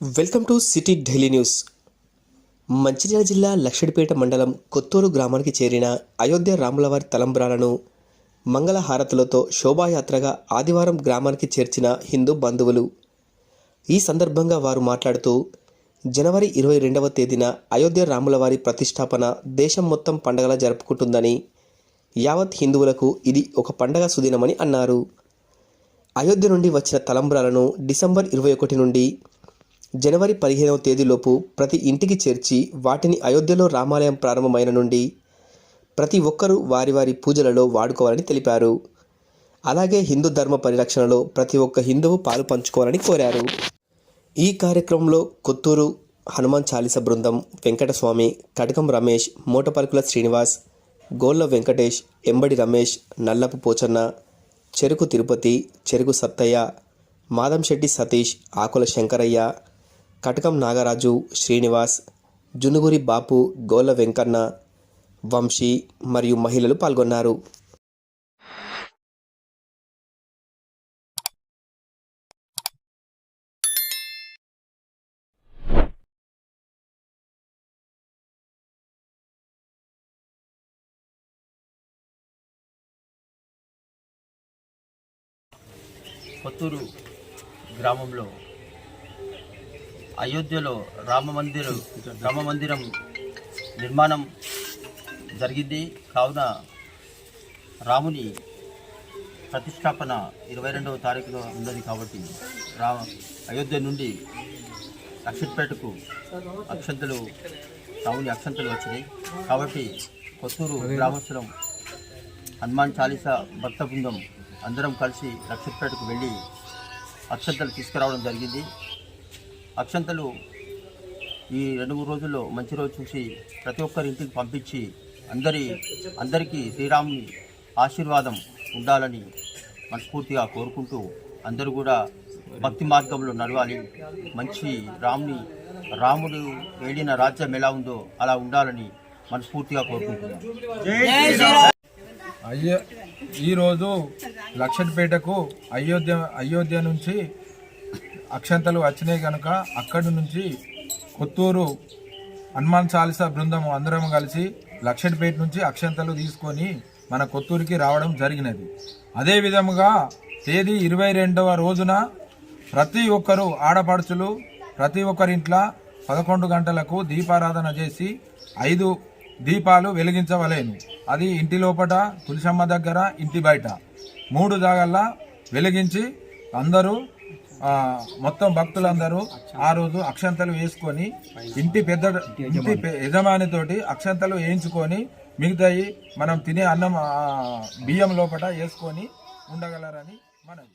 Welcome to city Delhi news. Mancherial జిల్లా లక్షడిపేట మండలం కొత్తూరు గ్రామానికి చేరిన అయోధ్య రాములవారి తలంబ్రాలను మంగళ హారతులతో శోభాయాత్రగా ఆదివారం గ్రామానికి చేర్చిన హిందూ బంధువులు. ఈ సందర్భంగా వారు మాట్లాడుతూ జనవరి ఇరవై రెండవ తేదీన అయోధ్య రాములవారి ప్రతిష్టాపన దేశం మొత్తం పండగలా జరుపుకుంటుందని యావత్ హిందువులకు ఇది ఒక పండగ సుదినమని అన్నారు. అయోధ్య నుండి వచ్చిన తలంబ్రాలను డిసెంబర్ ఇరవై ఒకటి నుండి జనవరి పదిహేనవ తేదీలోపు ప్రతి ఇంటికి చేర్చి వాటిని అయోధ్యలో రామాలయం ప్రారంభమైన నుండి ప్రతి ఒక్కరూ వారి వారి పూజలలో వాడుకోవాలని తెలిపారు. అలాగే హిందూ ధర్మ పరిరక్షణలో ప్రతి ఒక్క హిందువు పాలు పంచుకోవాలని కోరారు. ఈ కార్యక్రమంలో కొత్తూరు హనుమాన్ చాలీస బృందం వెంకటస్వామి కటకం రమేష్ మూటపలుకుల శ్రీనివాస్ గోళ్ళ వెంకటేష్ ఎంబడి రమేష్ నల్లపు పోచన్న చెరుకు తిరుపతి చెరుకు సత్తయ్య మాదంశెట్టి సతీష్ ఆకుల శంకరయ్య కటకం నాగరాజు శ్రీనివాస్ జునుగురి బాపు గోల వెంకన్న వంశీ మరియు మహిళలు పాల్గొన్నారు. కొత్తూరు గ్రామంలో అయోధ్యలో రామ మందిరం రామ మందిరం నిర్మాణం జరిగింది. కావున రాముని ప్రతిష్టాపన ఇరవై రెండవ తారీఖులో ఉన్నది కాబట్టి రా అయోధ్య నుండి అక్షట్పేటకు అక్షంతలు రాముని అక్షంతలు వచ్చినాయి. కాబట్టి కొత్తూరు గ్రామస్థలం హనుమాన్ చాలీసా భక్త బృందం అందరం కలిసి లక్షపేటకు వెళ్ళి అక్షంతలు తీసుకురావడం జరిగింది. అక్షంతలు ఈ రెండు మూడు రోజుల్లో మంచి రోజు చూసి ప్రతి ఒక్కరి ఇంటికి పంపించి అందరి అందరికీ శ్రీరాముని ఆశీర్వాదం ఉండాలని మనస్ఫూర్తిగా కోరుకుంటూ అందరూ కూడా భక్తి మార్గంలో నడవాలి. మంచి రాముని రాముడు ఏలిన రాజ్యం ఎలా ఉందో అలా ఉండాలని మనస్ఫూర్తిగా కోరుకుంటున్నాను అయ్యో ఈరోజు లక్షడ్పేటకు అయోధ్య అయోధ్య నుంచి అక్షంతలు వచ్చినాయి కనుక అక్కడి నుంచి కొత్తూరు హనుమాన్ చాలీసా బృందం అందరం కలిసి లక్షడిపేట నుంచి అక్షంతలు తీసుకొని మన కొత్తూరుకి రావడం జరిగినది. అదే విధముగా తేదీ ఇరవై రెండవ రోజున ప్రతి ఒక్కరు ఆడపడుచులు ప్రతి ఒక్కరింట్ల పదకొండు గంటలకు దీపారాధన చేసి ఐదు దీపాలు వెలిగించవలేను. అది ఇంటి లోపట తులసమ్మ దగ్గర ఇంటి బయట. మూడు జాగల్లా వెలిగించి అందరూ మొత్తం భక్తులందరూ ఆ రోజు అక్షంతలు వేసుకొని ఇంటి పెద్ద ఇంటి యజమానితోటి అక్షంతలు వేయించుకొని మిగతాయి మనం తినే అన్నం బియ్యం లోపట వేసుకొని ఉండగలరని మనది